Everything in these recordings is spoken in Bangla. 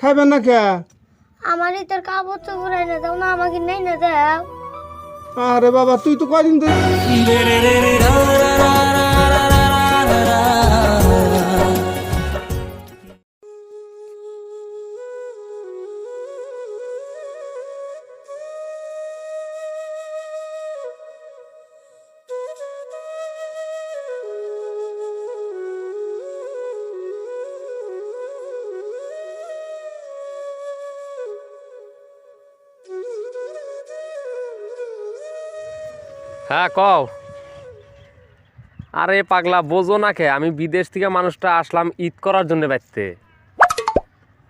খাইবেন না কে? আমারই তোর কাপড় তো ঘুরাই না দাও না আমাকে নেই না দাও। আরে বাবা তুই তো কয়দিন ধরে হ্যাঁ কও। আরে পাগলা, বোঝো না খে আমি বিদেশ থেকে মানুষটা আসলাম ঈদ করার জন্য বাইতে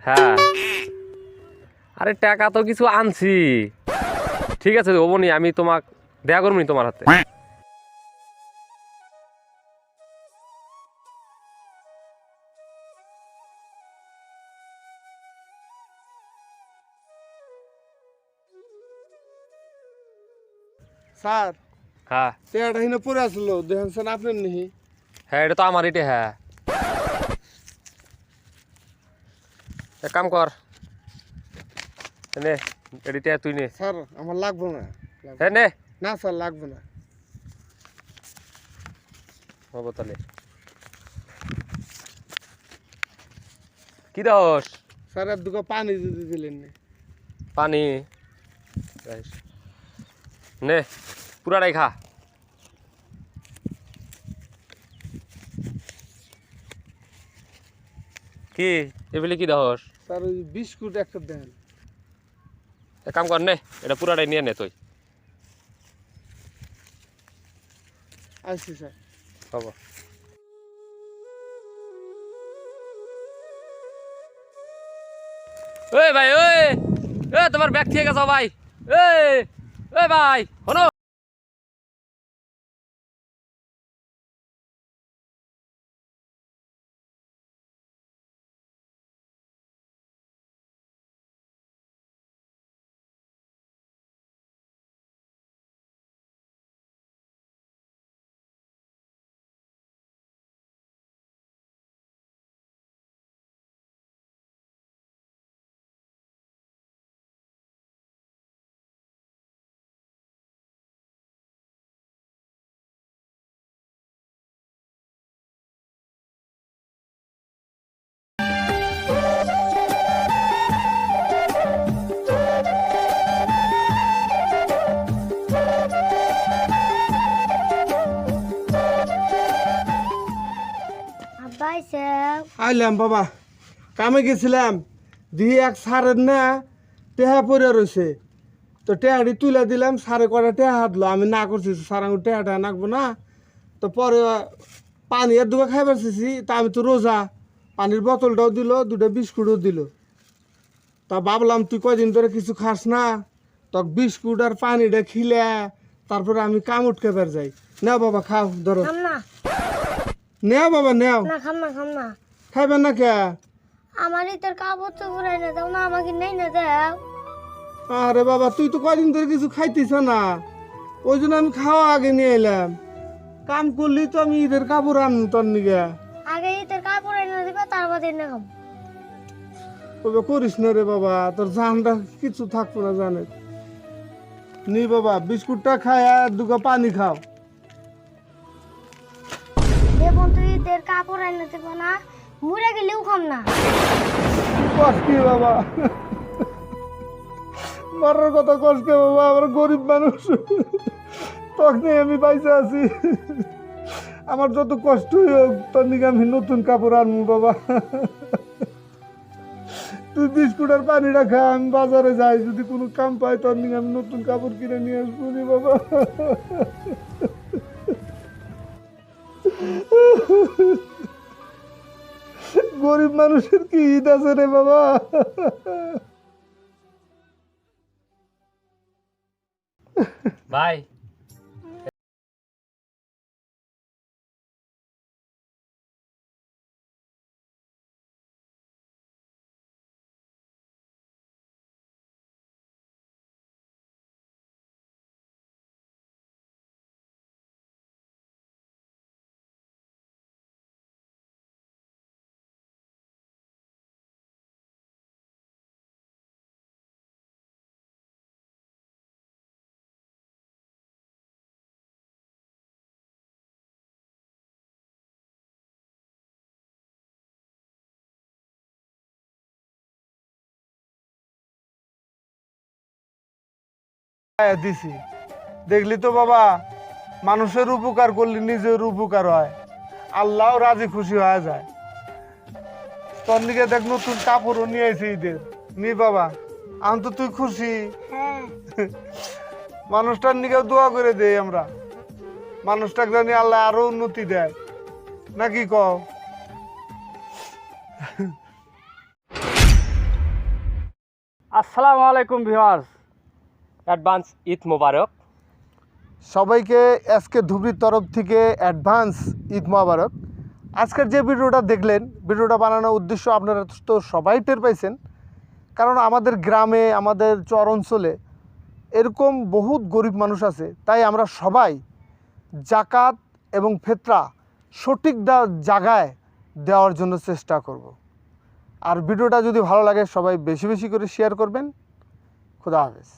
হ্যাঁ। আরে টাকা তো কিছু আনছি। ঠিক আছে ওবনি আমি তোমাক দেখা করবনি তোমার হাতে। স্যার হ্যাঁ টেয়াটা হিনে পড়ে আসলো দেখেন আপনার নিহি হ্যাঁ এটা তো আমার এটা হ্যাঁ এক কাম কর নে এডিটা তুই নে স্যার আমার লাগবে না লাগবে- হ্যাঁ নে না স্যার লাগবে না হব তাহলে কি দোষ স্যার এক দুটো পানি যদি দিলেন না পানি রাইস। নে পুরাটাই খা। কি এবেলে কি স্যার ওই বিস্কুট একটা দেন। এক কাম কর নে এটা পুরাটাই নিয়ে নে তুই। আসছি স্যার। হব। ওই ভাই ওই এ তোমার ব্যাগ থেকে গেছো ভাই এই ওই ভাই হনো আইলাম বাবা। কামে গেছিলাম দিয়ে এক সারের না টেহা পরে রয়েছে তো টেহাটি তুলে দিলাম সারে কটা টেহা হাতলো আমি না করছি সার আঙুর টেহা টেহা নাকবো না। তো পরে পানি আর দুটো খাইবার চেয়েছি তা আমি তো রোজা। পানির বোতলটাও দিল দুটো বিস্কুটও দিল। তা ভাবলাম তুই কয়দিন ধরে কিছু খাস না? তো বিস্কুট আর পানিটা খিলে তারপরে আমি কাম উঠকে বের যাই। নেও বাবা খাও ধরো। নেও বাবা নেও। না খাম না খাম না। খাইবেন না কে? আমার তোর কাপড় চোপড় না দাও না আমাকে নেই না দাও। আরে বাবা তুই তো কয়দিন ধরে কিছু খাইতিস না। ওই জন্য আমি খাওয়া আগে নিয়ে এলাম। কাম করলি তো আমি ঈদের কাপড় আনব তোর নিগে। আগে তোর কাপড় এনে দিবে তারপর এনে খাম তবে করিস না রে বাবা তোর জানটা কিছু থাকব না জানে। নি বাবা বিস্কুটটা খায় আর দুটো পানি খাও। দেখুন তুই তোর কাপড় এনে দিব না। মুড়ে গেলেও খাম না। কষ্ট বাবা? মরার কথা কষ্ট বাবা? আমার গরিব মানুষ। তখনই আমি বাইসে আছি। আমার যত কষ্টই হোক তোর নিকে আমি নতুন কাপড় আনব বাবা? তুই বিস্কুট আর পানিটা খা আমি বাজারে যাই, যদি কোনো কাম পাই তোর নিকে আমি নতুন কাপড় কিনে নিয়ে আসব বাবা? গরিব মানুষের কি ঈদ আছে রে বাবা? ভাই দিছি। দেখলি তো বাবা মানুষের উপকার করলে নিজের উপকার হয়। আল্লাহ রাজি খুশি হয়ে যায়। তোর দিকে দেখ নতুন কাপড়ও নিয়ে আইছি ঈদের। নি বাবা আমি তো তুই খুশি। হ্যাঁ। মানুষটার নিকেও দোয়া করে দেই আমরা। মানুষটাকে জানি আল্লাহ আরও উন্নতি দেয়। নাকি কও? আসসালামু আলাইকুম ভিউয়ার্স। অ্যাডভান্স ঈদ মোবারক। সবাইকে এসকে ধুবড়ির তরফ থেকে অ্যাডভান্স ঈদ মোবারক। আজকের যে ভিডিওটা দেখলেন, ভিডিওটা বানানোর উদ্দেশ্য আপনারা তো সবাই টের পাইছেন। কারণ আমাদের গ্রামে, আমাদের চর অঞ্চলে এরকম বহুত গরিব মানুষ আছে। তাই আমরা সবাই জাকাত এবং ফেতরা সঠিক জায়গায় দেওয়ার জন্য চেষ্টা করব। আর ভিডিওটা যদি ভালো লাগে, সবাই বেশি বেশি করে শেয়ার করবেন। খুদা হাফেজ।